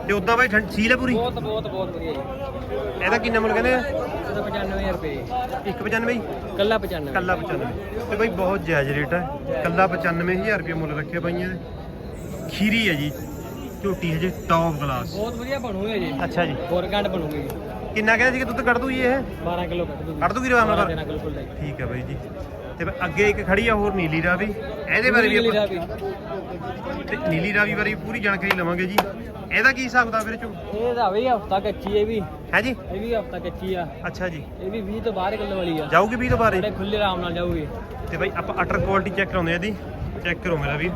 ਤੇ ਉਦਾਂ ਬਾਈ ਠੰਡ ਸੀਲ ਹੈ ਪੂਰੀ? ਬਹੁਤ ਬਹੁਤ ਬਹੁਤ ਵਧੀਆ ਜੀ। ਇਹਦਾ ਕਿੰਨਾ ਮੁੱਲ ਕਹਿੰਦੇ ਆ? ਇਹਦਾ 95000 ਰੁਪਏ। 195 ਕੱਲਾ 95 ਕੱਲਾ 95 ਤੇ ਬਾਈ ਬਹੁਤ ਜਾਇਜ਼ ਰੇਟ ਹੈ। ਕੱਲਾ 95000 ਰੁਪਏ ਮੁੱਲ ਰੱਖਿਆ ਬਾਈਆਂ ਦੇ ਖੀਰੀ ਹੈ ਜੀ। ਝੋਟੀ ਹਜੇ ਟੌਪ ਕਲਾਸ ਬਹੁਤ ਵਧੀਆ ਬਣੂਗੇ ਜੀ। ਅੱਛਾ ਜੀ। ਹੋਰ ਘੰਟ ਬਣੂਗੇ ਕਿੰਨਾ ਕਹਿੰਦੇ ਸੀ ਕਿ ਦੁੱਧ ਕੱਢ ਦੂ ਜੀ ਇਹ? 12 ਕਿਲੋ ਕੱਢ ਦੂਗੀ ਕੱਢ ਦੂਗੀ ਆਰਾਮ ਨਾਲ? ਦੇਣਾ ਕਿਲੋ ਫੁੱਲ ਠੀਕ ਹੈ ਬਾਈ ਜੀ। ਤੇ ਅੱਗੇ ਇੱਕ ਖੜੀ ਆ ਹੋਰ ਨੀਲੀ ਰਾਵੀ। ਇਹਦੇ ਬਾਰੇ ਵੀ ਆਪਾਂ ਤੇ ਨੀਲੀ ਰਾਵੀ ਬਾਰੇ ਪੂਰੀ ਜਾਣਕਾਰੀ ਲਵਾਂਗੇ ਜੀ। ਇਹਦਾ ਕੀ ਹਿਸਾਬ ਦਾ ਵੀਰੇ ਚੋ? ਇਹ ਦਾ ਵੀ ਹਫਤਾ ਕੱਚੀ ਇਹ ਵੀ। ਹੈ ਜੀ? ਇਹ ਵੀ ਹਫਤਾ ਕੱਚੀ ਆ। ਅੱਛਾ ਜੀ। ਇਹ ਵੀ 20 ਤੋਂ ਬਾਹਰ ਕਿਲੋ ਵਾਲੀ ਆ। ਜਾਊਗੀ ਵੀ ਦੁਬਾਰੇ ਬੜੇ ਖੁੱਲੇ ਆਰਾਮ ਨਾਲ ਜਾਊਗੀ। ਤੇ ਬਾਈ ਆਪਾਂ ਅਟਰ ਕੁਆਲਿਟੀ ਚੈੱਕ ਕਰਾਉਂਦੇ ਆ ਇਹਦੀ। ਚੈੱਕ ਕਰੋ ਮੇਰਾ ਵੀ।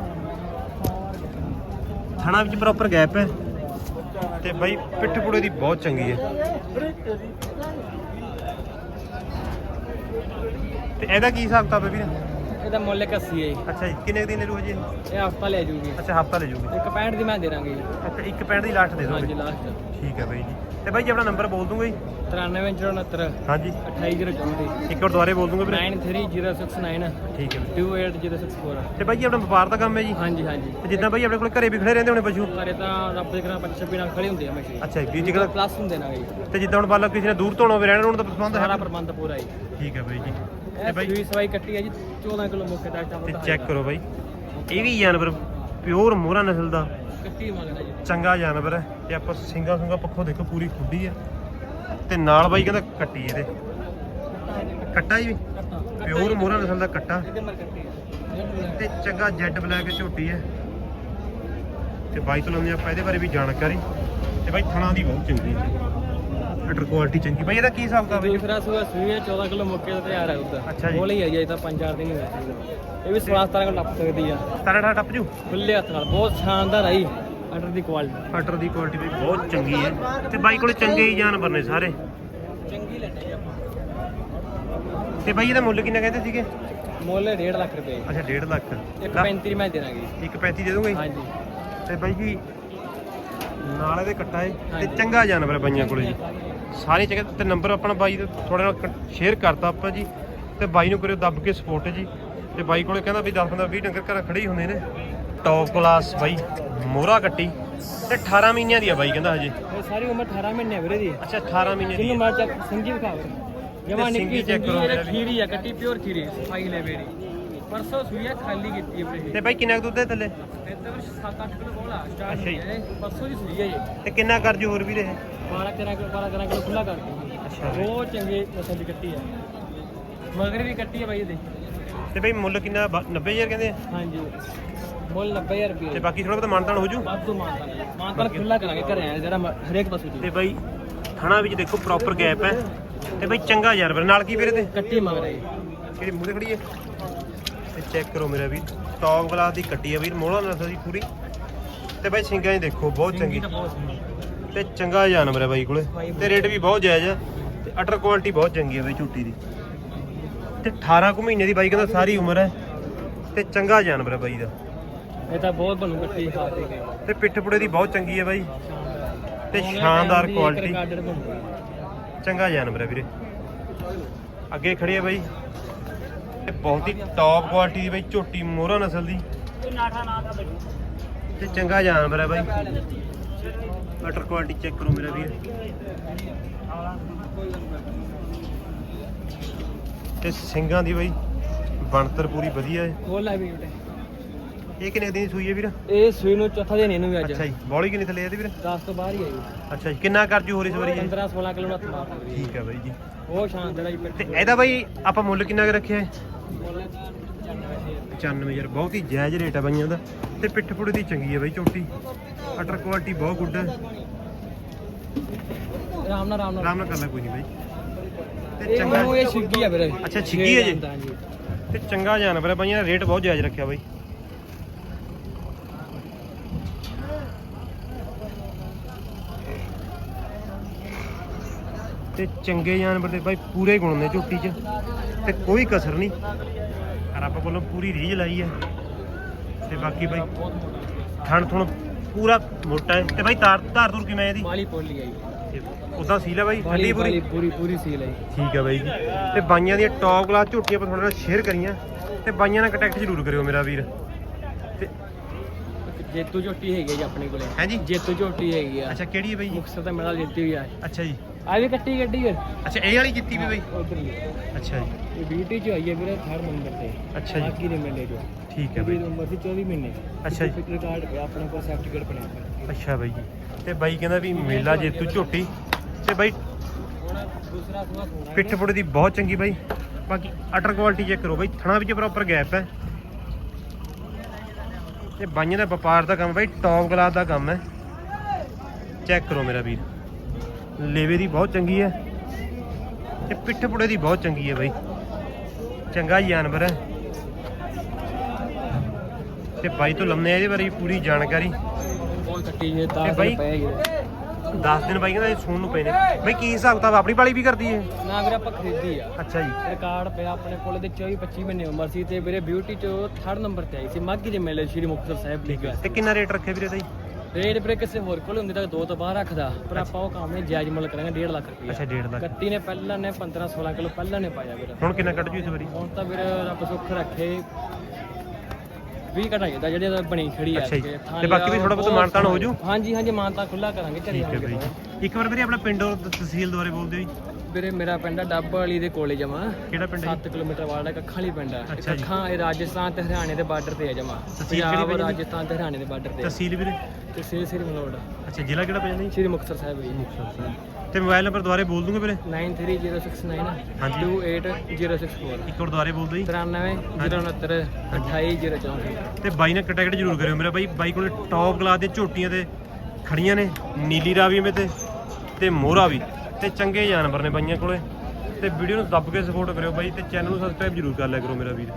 ਥਣਾ ਵਿੱਚ ਪ੍ਰੋਪਰ ਗੈਪ ਹੈ। ਤੇ ਬਾਈ ਪਿੱਠ ਪੁੜੇ ਦੀ ਬਹੁਤ ਚੰਗੀ ਹੈ। ਤੇ ਇਹਦਾ ਕੀ ਹਿਸਾਬ ਕਿਤਾਬ ਹੈ ਵੀਰੇ? ਇਹਦਾ ਮੁੱਲ 81 ਹੈ ਜੀ। ਅੱਛਾ ਜੀ ਕਿੰਨੇ ਕੁ ਦਿਨ ਲੈ ਲੂ ਹਜੇ ਇਹ ਹਫਤਾ ਲੈ ਜਾਊਗੀ ਅੱਛਾ ਹਫਤਾ ਲੈ ਜੂਗੀ। ਇੱਕ 65 ਦੀ ਮੈਂ ਦੇ ਦਾਂਗੇ ਜੀ। ਅੱਛਾ ਇੱਕ ਪੈਂਟ ਦੀ ਲਾਸਟ ਦੇ ਹਾਂਜੀ ਦੋਗੇ ਲਾਸਟ ਠੀਕ ਹੈ ਬਾਈ ਜੀ। ਤੇ ਬਾਈ ਜੀ ਆਪਣਾ ਨੰਬਰ ਬੋਲ ਦੂੰਗਾ ਜੀ? 9369 ਹਾਂਜੀ। 28034 ਇੱਕ ਵਾਰ ਦੁਬਾਰੇ ਬੋਲ ਦੂੰਗਾ ਵੀਰੇ। 93069 ਠੀਕ ਹੈ। ਵੀਰੇ 28064 ਤੇ ਬਾਈ ਜੀ ਆਪਣਾ ਵਪਾਰ ਦਾ ਕੰਮ ਹੈ ਜੀ? ਹਾਂਜੀ ਹਾਂਜੀ। ਤੇ ਜਿੱਦਾਂ ਬਾਈ ਆਪਣੇ ਕੋਲ ਘਰੇ ਵੀ ਖੜੇ ਰਹਿੰਦੇ ਹੋਣੇ ਪਸ਼ੂ? ਸਾਰੇ ਤਾਂ ਰੱਬ ਦੇ ਕਰਾਂ 25 ਨਾਲ ਖੜੇ ਹੁੰਦੇ ਆ ਹਮੇਸ਼ਾ ਅੱਛਾ ਜੀ ਵੀਰ ਜੀ ਕਹਿੰਦਾ ਪਲੱਸ ਹੁੰਦੇ ਨਾ ਜੀ ਤੇ ਜਿੱਦਾਂ ਹੁਣ ਲਓ ਕਿਸੇ ਨੇ ਦੂਰ ਤੋਂ ਆਉਣਾ ਹੋਵੇ ਰਹਿਣ ਰੂਣ ਦਾ ਪਸੰਦ ਸਾਰਾ ਹੈ ਪ੍ਰਬੰਧ ਪੂਰਾ ਜੀ ਠੀਕ ਹੈ ਬਾਈ ਜੀ। ਇਹ ਬਾਈ ਸੂਈ ਸਵਾਈ ਕੱਟੀ ਹੈ ਜੀ 14 ਕਿਲੋ ਮੁੱਕੇ ਦਾ ਤੇ ਚੈੱਕ ਕਰੋ ਬਾਈ। ਇਹ ਵੀ ਜਾਨਵਰ ਪਿਓਰ ਮੋਹਰਾ ਨਸਲ ਦਾ। ਕੱਟੀ ਮੰਗਦਾ ਜੀ। ਚੰਗਾ ਜਾਨਵਰ ਹੈ। ਤੇ ਆਪਾਂ ਸਿੰਗਾ ਸੁੰਗਾ ਪੱਖੋਂ ਦੇਖੋ ਪੂਰੀ ਖੁੱਡੀ ਹੈ ਤੇ ਨਾਲ ਬਾਈ ਕਹਿੰਦਾ ਕੱਟੀ ਇਹਦੇ। ਕੱਟਾ ਜੀ। ਪਿਓਰ ਮੋਹਰਾ ਨਸਲ ਦਾ ਕੱਟਾ। ਇਹਦੇ ਮਰ ਕੱਟੀ ਹੈ ਤੇ ਚੰਗਾ ਜੈਡ ਬਲੈਕ ਝੋਟੀ ਹੈ। ਤੇ ਬਾਈ ਤੋਂ ਲੈਂਦੇ ਆਪਾਂ ਇਹਦੇ ਬਾਰੇ ਵੀ ਜਾਣਕਾਰੀ। ਤੇ ਬਾਈ ਥਣਾ ਦੀ ਬਹੁਤ ਚੰਗੀ ਹੈ। ਅਟਰ ਕੁਆਲਿਟੀ ਚੰਗੀ। ਬਾਈ ਇਹਦਾ ਕੀ ਹਿਸਾਬ ਦਾ ਬਾਈ ਦੂਸਰਾ ਸੂਆ ਸੂਈ ਹੈ 14 ਕਿਲੋ ਮੁੱਕੇ ਦਾ ਤਿਆਰ ਹੈ ਉਹਦਾ ਅੱਛਾ ਜੀ। ਉਹ ਲਈ ਹੈ ਜੀ ਇਹ ਤਾਂ 5-4 ਦਿਨ ਹੀ ਹੋਏ ਸੀ। ਇਹ ਵੀ 16 17 ਕਿਲੋ ਟੱਪ ਸਕਦੀ ਆ। ਤਾਰਾ ਠਾ ਟੱਪ ਜੂ? ਖੁੱਲੇ ਹੱਥ ਨਾਲ ਬਹੁਤ ਸ਼ਾਨਦਾਰ ਆਈ ਆਰਡਰ ਦੀ ਕੁਆਲਿਟੀ ਅਟਰ ਦੀ ਕੁਆਲਿਟੀ ਵੀ ਬਹੁਤ ਚੰਗੀ ਹੈ। ਤੇ ਬਾਈ ਕੋਲੇ ਚੰਗੇ ਹੀ ਜਾਨਵਰ ਨੇ ਸਾਰੇ। ਚੰਗੀ ਲੈਣੀ ਆਪਾਂ। ਤੇ ਬਾਈ ਇਹਦਾ ਮੁੱਲ ਕਿੰਨਾ ਕਹਿੰਦੇ ਸੀਗੇ? ਮੁੱਲ 1.5 ਲੱਖ ਰੁਪਏ। ਅੱਛਾ 1.5 ਲੱਖ। ਇੱਕ 35 ਮੈਂ ਦੇ ਦਾਂਗੇ। ਇੱਕ 35 ਦੇ ਦੋਗੇ? ਹਾਂਜੀ। ਤੇ ਬਾਈ ਜੀ ਨਾਲ ਇਹਦੇ ਕੱਟਾ ਹੈ ਤੇ ਹਾਂਜੀ। ਚੰਗਾ ਜਾਨਵਰ ਹੈ ਬਾਈਆਂ ਕੋਲੇ ਜੀ। ਸਾਰੇ ਚੰਗੇ ਤੇ ਨੰਬਰ ਆਪਣਾ ਬਾਈ ਦਾ ਥੋੜੇ ਨਾਲ ਸ਼ੇਅਰ ਕਰਤਾ ਆਪਾਂ ਜੀ ਤੇ ਬਾਈ ਨੂੰ ਕਰਿਓ ਦੱਬ ਕੇ ਸਪੋਰਟ ਜੀ। ਤੇ ਬਾਈ ਕੋਲੇ ਕਹਿੰਦਾ ਵੀ 10 15 20 ਡੰਗਰ ਘਰ ਖੜੇ ਹੀ ਹੁੰਦੇ ਨੇ। ਟੌਪ ਕਲਾਸ ਬਾਈ ਮੋਹਰਾ ਕੱਟੀ। ਤੇ 18 ਮਹੀਨਿਆਂ ਦੀ ਆ ਬਾਈ ਕਹਿੰਦਾ ਹਜੇ। ਇਹ ਸਾਰੀ ਉਮਰ 18 ਮਹੀਨੇ ਵੀਰੇ ਦੀ ਅੱਛਾ 18 ਮਹੀਨੇ ਦੀ ਜਿਹਨੂੰ ਹੈ। ਮੈਂ ਚੱਕ ਸਿੰਗੀ ਵਿਖਾਵ ਜਮਾ ਨਿੱਕੀ ਚੈੱਕ ਕਰੋ ਮੇਰਾ। ਖੀਰੀ ਆ ਕੱਟੀ ਪਿਓਰ ਖੀਰੀ ਸਫ਼ਾਈ ਲੈ ਮੇਰੀ। ਪਰਸੋਂ ਸੂਈ ਆ ਖਾਲੀ ਕੀਤੀ ਹੈ ਵੀਰੇ ਤੇ ਬਾਈ ਕਿੰਨਾ ਕੁ ਦੁੱਧ ਹੈ ਥੱਲੇ? ਇਹ ਤਾਂ 7-8 ਕਿਲੋ ਬੋਲਾ ਸਟਾਰਟ ਅੱਛਾ ਜੀ। ਹੈ ਪਰਸੋਂ ਦੀ ਸੂਈ ਹੈ ਜੀ ਤੇ ਕਿੰਨਾ ਕਰ ਜੂ ਹੋਰ ਵੀ ਰਹੇ? 12 13 ਕਿਲੋ 12 13 ਕਿਲੋ ਖੁੱਲਾ ਕਰ ਅੱਛਾ। ਬਹੁਤ ਚੰਗੀ ਨਸਲ ਦੀ ਕੱਟੀ ਹੈ ਮਗਰ ਵੀ ਕੱਟੀ ਹੈ ਬਾਈ ਇਹਦੇ। ਤੇ ਬਾਈ ਮੁੱਲ ਕਿੰਨਾ 90000 ਕਹਿੰਦੇ ਆ? ਹਾਂਜੀ। ਮੁੱਲ 90000 ਤੇ ਰੁਪਏ। ਬਾਕੀ ਥੋੜਾ ਬਹੁਤਾ ਮਾਨਤਾਨ ਹੋ ਜੂ? ਵਾਧੂ ਮਾਨਤਾ ਮਾਨਤਾ ਖੁੱਲਾ ਕਰਾਂਗੇ ਘਰੇ ਜਿਹੜਾ ਮ- ਹਰੇਕ ਪਾਸੇ ਦੀ। ਤੇ ਬਾਈ ਥਣਾ ਵਿੱਚ ਦੇਖੋ ਪ੍ਰੋਪਰ ਗੈਪ ਹੈ। ਤੇ ਬਾਈ ਚੰਗਾ ਨਾਲ ਕੀ ਵੀਰੇ ਤੇ ਕੱਟੀ ਮਗਰ ਹੈ ਕਿਹੜੀ ਮੂਹਰੇ ਖੜੀ ਹੈ? ਤੇ ਚੈੱਕ ਕਰੋ ਮੇਰਾ ਵੀਰ। ਟੌਪ ਕਲਾਸ ਦੀ ਕੱਟੀ ਹੈ ਵੀਰ ਮੋਹਲਾ ਨਸਲ ਦੀ ਪੂਰੀ। ਤੇ ਬਾਈ ਸਿੰਗਾਂ ਹੀ ਦੇਖੋ ਬਹੁਤ ਚੰਗੀ। ਤਾਂ ਚੰਗਾ ਜਾਨਵਰ ਹੈ ਬਾਈ ਕੋਲੇ। ਤੇ ਰੇਟ ਵੀ ਬਹੁਤ ਜਾਇਜ਼ ਹੈ ਤੇ ਅਟਰ ਕੁਆਲਿਟੀ ਬਹੁਤ ਚੰਗੀ ਹੈ ਬਾਈ ਝੂਟੀ ਦੀ। ਤੇ 18 ਕੁ ਮਹੀਨੇ ਦੀ ਬਾਈ ਕਹਿੰਦਾ ਸਾਰੀ ਉਮਰ ਹੈ ਤੇ ਚੰਗਾ ਜਾਨਵਰ ਹੈ ਬਾਈ ਦਾ। ਇਹ ਤਾਂ ਬਹੁਤ ਬਣੂ ਕੱਟੀ ਤੇ ਪਿੱਠ ਪੁੜੇ ਦੀ ਬਹੁਤ ਚੰਗੀ ਹੈ ਬਾਈ। ਤੇ ਸ਼ਾਨਦਾਰ ਕੁਆਲਿਟੀ ਚੰਗਾ ਜਾਨਵਰ ਹੈ ਵੀਰੇ। ਅੱਗੇ ਖੜੀ ਹੈ ਬਾਈ। ਇਹ ਬਹੁਤ ਹੀ ਟੌਪ ਕੁਆਲਿਟੀ ਦੀ ਬਾਈ ਝੋਟੀ ਮੋਹਰਾ ਨਸਲ ਦੀ। ਤੇ ਚੰਗਾ ਜਾਨਵਰ ਹੈ ਬਾਈ। ਬਟਰ ਕੁਆਲਿਟੀ ਚੈੱਕ ਕਰੋ ਮੇਰਾ ਵੀਰ। ਤੇ ਸਿੰਘਾਂ ਦੀ ਬਾਈ ਬਣਤਰ ਪੂਰੀ ਵਧੀਆ ਹੈ। ਬੋਲ ਹੈ ਵੀ ਬੇਟੇ ਇਹ ਕਿੰਨੇ ਦਿਨ ਦੀ ਸੂਈ ਹੈ ਵੀਰ? ਇਹ ਸੂਈ ਨੂੰ ਚੌਥਾ ਦਿਨ ਇਹਨੂੰ ਵੀ ਅੱਜ। ਅੱਛਾ ਜੀ ਬੌਲੀ ਕਿੰਨੀ ਥੱਲੇ ਇਹਦੇ ਵੀਰ? 10 ਤੋਂ ਬਾਹਰ ਹੀ ਹੈ ਜੀ। ਅੱਛਾ ਜੀ ਕਿੰਨਾ ਕਰ ਜੂ ਹੋਰ ਇਸ ਵਾਰੀ ਇਹ? 15 16 ਕਿਲੋ ਹੱਥ ਮਾਰ ਸਕਦੀ ਹੈ ਠੀਕ ਹੈ ਬਾਈ ਜੀ। ਉਹ ਸ਼ਾਨਦਾਰ ਹੈ ਜੀ ਤੇ ਇਹਦਾ ਬਾਈ ਆਪਾਂ ਮੁੱਲ ਕਿੰਨਾ ਕੁ ਰੱਖਿਆ ਹੈ? ਮੁੱਲ 95000 ਬਹੁਤ ਹੀ ਜਾਇਜ਼ ਰੇਟ ਹੈ ਬਾਈਆਂ ਦਾ ਤੇ ਪਿੱਠ ਪੁੜੇ ਦੀ ਚੰਗੀ ਹੈ ਬਾਈ ਝੋਟੀ ਅਟਰ ਕੁਆਲਿਟੀ ਬਹੁਤ ਗੁੱਡ ਹੈ ਆਰਾਮ ਨਾਲ ਆਰਾਮ ਨਾਲ। ਆਰਾਮ ਨਾਲ ਕਰ ਲੈ ਕੋਈ ਨਹੀਂ ਬਾਈ। ਤੇ ਚੰਗਾ ਇਹ ਛਿੱਗੀ ਆ ਵੀਰੇ। ਅੱਛਾ, ਛਿੱਗੀ ਹੈ ਜੀ? ਤੇ ਚੰਗਾ ਜਾਨਵਰ ਹੈ ਬਾਈਆਂ ਦਾ ਰੇਟ ਬਹੁਤ ਜਾਇਜ਼ ਰੱਖਿਆ ਬਾਈ। ਤੇ ਚੰਗੇ ਜਾਨਵਰ ਦੇ ਬਾਈ ਪੂਰੇ ਗੁਣ ਨੇ ਝੋਟੀ 'ਚ ਤੇ ਕੋਈ ਕਸਰ ਨਹੀਂ। ਰੱਬ ਵੱਲੋਂ ਪੂਰੀ ਰੀਝ ਲਾਈ ਹੈ। ਤੇ ਬਾਕੀ ਬਾਈ ਥਣ ਥੁਣ ਪੂਰਾ ਮੋਟਾ ਹੈ। ਤੇ ਬਾਈ ਤਾਰ ਧਾਰ ਧੂਰ ਕਿਵੇਂ ਹੈ ਇਹਦੀ? ਮਾਲੀ ਪੋਲੀ ਹੈ ਜੀ। ਉਦਾਂ ਸੀਲ ਹੈ ਬਾਈ? ਠੰਡੀ ਪੂਰੀ? ਪੂਰੀ ਪੂਰੀ ਸੀਲ ਹੈ ਠੀਕ ਹੈ ਬਾਈ ਜੀ। ਤੇ ਬਾਈਆਂ ਦੀਆਂ ਟੌਪ ਕਲਾਸ ਝੋਟੀਆਂ ਆਪਾਂ ਤੁਹਾਡੇ ਨਾਲ ਸ਼ੇਅਰ ਕਰੀਆਂ। ਤੇ ਬਾਈਆਂ ਨਾਲ ਕੰਟੈਕਟ ਜ਼ਰੂਰ ਕਰਿਓ ਮੇਰਾ ਵੀਰ। ਤੇ ਜੇਤੂ ਝੋਟੀ ਹੈਗੀ ਆ ਜੀ ਆਪਣੇ ਕੋਲੇ। ਹੈ ਜੀ? ਜੇਤੂ ਝੋਟੀ ਹੈਗੀ ਆ। ਅੱਛਾ ਕਿਹੜੀ ਹੈ ਬਾਈ ਜੀ? ਮੁਕਤਸਰ ਦਾ ਮੇਲਾ ਜਿੱਤੀ ਹੋਈ ਆ। ਅੱਛਾ ਜੀ। ਆ ਵੀ ਕੱਟੀ ਗੱਡੀ ਫਿਰ। ਅੱਛਾ ਇਹ ਵਾਲੀ ਜਿੱਤੀ ਵੀ ਬਾਈ? ਉਧਰ ਅੱਛਾ ਜੀ। ਇਹ ਬੀਟੀ ਚ ਆਈ ਹੈ ਵੀਰੇ ਥਰਡ ਨੰਬਰ ਤੇ। ਅੱਛਾ ਜੀ। ਬਾਕੀ ਦੇ ਮੇਲੇ ਜੋ ਠੀਕ ਹੈ ਇਹਦੀ ਬਾਈ। ਉਮਰ ਸੀ 24 ਮਹੀਨੇ। ਅੱਛਾ ਜੀ। ਰਿਕਾਰਡ ਪਿਆ ਆਪਣੇ ਕੋਲ ਸਰਟੀਫਿਕੇਟ ਬਣਿਆ ਹੋਇਆ। ਅੱਛਾ ਬਾਈ ਜੀ। ਤੇ ਬਾਈ ਕਹਿੰਦਾ ਵੀ ਮੇਲਾ ਜੇਤੂ ਝੋਟੀ। ਤੇ ਬਾਈ ਹੁਣ ਦੂਸਰਾ ਸੂਆ ਸੋਣਾ ਪਿੱਠ ਪੁੱਠ ਦੀ ਬਹੁਤ ਚੰਗੀ ਬਾਈ। ਬਾਕੀ ਅਟਰ ਕੁਆਲਿਟੀ ਚੈੱਕ ਕਰੋ ਬਾਈ। ਥਣਾ ਵਿੱਚ ਪ੍ਰੋਪਰ ਗੈਪ ਹੈ। ਤੇ ਬਾਈਆਂ ਦਾ ਵਪਾਰ ਦਾ ਕੰਮ ਬਾਈ ਟੌਪ ਕਲਾਸ ਦਾ ਕੰਮ ਹੈ। ਚੈੱਕ ਕਰੋ ਮੇਰਾ ਵੀਰ। ਲੇਵੇ ਦੀ ਬਹੁਤ ਚੰਗੀ ਹੈ ਤੇ ਪਿੱਠ ਪੁੜੇ ਦੀ ਬਹੁਤ ਚੰਗੀ ਹੈ ਬਾਈ। ਚੰਗਾ ਜਾਨਵਰ ਹੈ। ਤੇ ਬਾਈ ਤੋਂ ਲੰਮੇ ਇਹਦੇ ਬਾਰੇ ਪੂਰੀ ਜਾਣਕਾਰੀ। ਬਹੁਤ ਕੱਟੀ ਜੇ ਤਾਂ ਪਏਗੀ 10 ਦਿਨ ਬਾਈ ਕਹਿੰਦਾ ਇਹ ਸੂਣ ਨੂੰ ਪਏ ਨੇ। ਬਾਈ ਕੀ ਹਿਸਾਬ ਕਿਤਾਬ ਆਪਣੀ ਵਾਲੀ ਵੀ ਕਰਦੀ ਹੈ ਨਾ ਵੀਰੇ ਆਪਾਂ ਖਰੀਦੀ ਆ। ਅੱਛਾ ਜੀ। ਰਿਕਾਰਡ ਪਿਆ ਆਪਣੇ ਕੋਲ ਦੇ 24 25 ਮਹੀਨੇ ਉਮਰ ਸੀ ਤੇ ਵੀਰੇ ਬਿਊਟੀ ਚ ਥਰਡ ਨੰਬਰ ਤੇ ਆਈ ਸੀ। ਮਾਗੀ ਦੇ ਮੇਲੇ ਸ਼੍ਰੀ ਮੁਕਤਸਰ ਸਾਹਿਬ ਲਿਖਿਆ ਤੇ ਕਿੰਨਾ ਰੇਟ ਰੱਖਿਆ ਵੀਰੇ ਜੀ ਰੇਟ ਵੀਰੇ ਕਿਸੇ ਹੋਰ ਕੋਲ ਹੁੰਦੀ ਤਾਂ ਦੋ ਤੋਂ ਬਾਹਰ ਰੱਖਦਾ। ਪਰ ਆਪਾਂ ਉਹ ਕੰਮ ਨੇ ਜਾਇਜ਼ ਮੁੱਲ ਕਰਾਂਗੇ 1.5 ਲੱਖ ਰੁਪਏ ਅੱਛਾ 1.5 ਲੱਖ। ਕੱਟੀ ਨੇ ਪਹਿਲਾਂ ਨੇ 15 16 ਕਿਲੋ ਪਹਿਲਾਂ ਨੇ ਪਾਇਆ ਵੀਰੇ। ਹੁਣ ਕਿੰਨਾ ਕੱਢ ਜੂ ਇਸ ਵਾਰੀ? ਹੁਣ ਤਾਂ ਵੀਰੇ ਰੱਬ ਸੁੱਖ ਰੱਖੇ। 20 ਘਟਾ ਜਾਂਦਾ ਜਿਹੜੇ ਤਾਂ ਬਣੀ ਖੜੀ ਆ ਅੱਛਾ ਜੀ। ਅੱਗੇ। ਥਾਂ ਤੇ ਬਾਕੀ ਵੀ ਥੋੜ੍ਹਾ ਬਹੁਤ ਬਹੁਤ ਮਾਨਤਾਨ ਹੋ ਜੂ? ਹਾਂਜੀ ਹਾਂਜੀ ਮਾਨਤਾ ਖੁੱਲਾ ਕਰਾਂਗੇ ਘਰੇ ਠੀਕ ਬਾਈ ਇੱਕ ਵਾਰ ਵੀਰੇ ਆਪਣਾ ਪਿੰਡ ਔਰ ਤਹਿਸੀਲ ਦੁਆਰੇ ਬੋਲਦੇ ਹੋ ਜੀ ਵੀਰੇ ਮੇਰਾ ਪਿੰਡ ਆ ਡੱਬ ਵਾਲੀ ਦੇ ਕੋਲੇ ਜਮਾ। ਕਿਹੜਾ ਪਿੰਡ ਹੈ 7 ਕਿਲੋਮੀਟਰ ਵਾਲਾ ਕੱਖਾਂ ਵਾਲੀ ਪਿੰਡ ਆ। ਅੱਛਾ ਜੀ। ਕੱਖਾਂ ਇਹ ਰਾਜਸਥਾਨ ਤੇ ਹਰਿਆਣੇ ਦੇ ਬਾਰਡਰ ਤੇ ਆ ਜਮਾ। ਤਹਿਸੀਲ ਕਿਹੜੀ ਪੰਜਾਬ ਪੈਂਦੀ? ਰਾਜਸਥਾਨ ਤੇ ਹਰਿਆਣੇ ਦੇ ਬਾਰਡਰ ਤੇ ਆ। ਤਹਿਸੀਲ ਵੀਰੇ? ਤੇ ਸ੍ਰੀ ਸ੍ਰੀ ਮਲੋੜ ਅੱਛਾ ਜ਼ਿਲ੍ਹਾ ਕਿਹੜਾ ਪੈਂਦਾ ਜੀ? ਸ੍ਰੀ ਮੁਕਤਸਰ ਸਾਹਿਬ ਜੀ। ਤੇ ਮੋਬਾਈਲ ਨੰਬਰ ਦੁਆਰੇ ਬੋਲ ਦੂੰਗੇ ਵੀਰੇ? 93069 ਹਾਂਜੀ। 28064 ਇੱਕ ਵਾਰ ਦੁਆਰੇ ਬੋਲ ਦਿਓ ਜੀ। 93 069 28064 ਤੇ ਬਾਈ ਨਾਲ ਕੰਟੈਕਟ ਜ਼ਰੂਰ ਕਰਿਓ ਮੇਰਾ ਬਾਈ। ਬਾਈ ਕੋਲੇ ਟੌਪ ਕਲਾਸ ਦੀਆਂ ਝੋਟੀਆਂ ਤੇ ਖੜੀਆਂ ਨੇ। ਨੀਲੀ ਰਾਵੀ ਮੇ ਤੇ ਤੇ ਮੋਹਰਾ ਵੀ। ਤੇ ਚੰਗੇ ਜਾਨਵਰ ਨੇ ਬਾਈਆਂ ਕੋਲੇ। ਤੇ ਵੀਡੀਓ ਨੂੰ ਦੱਬ ਕੇ ਸਪੋਰਟ ਕਰਿਓ ਬਾਈ ਤੇ ਚੈਨਲ ਨੂੰ ਸਬਸਕ੍ਰਾਈਬ ਜ਼ਰੂਰ ਕਰ ਲਿਆ ਕਰੋ ਮੇਰਾ ਵੀਰ।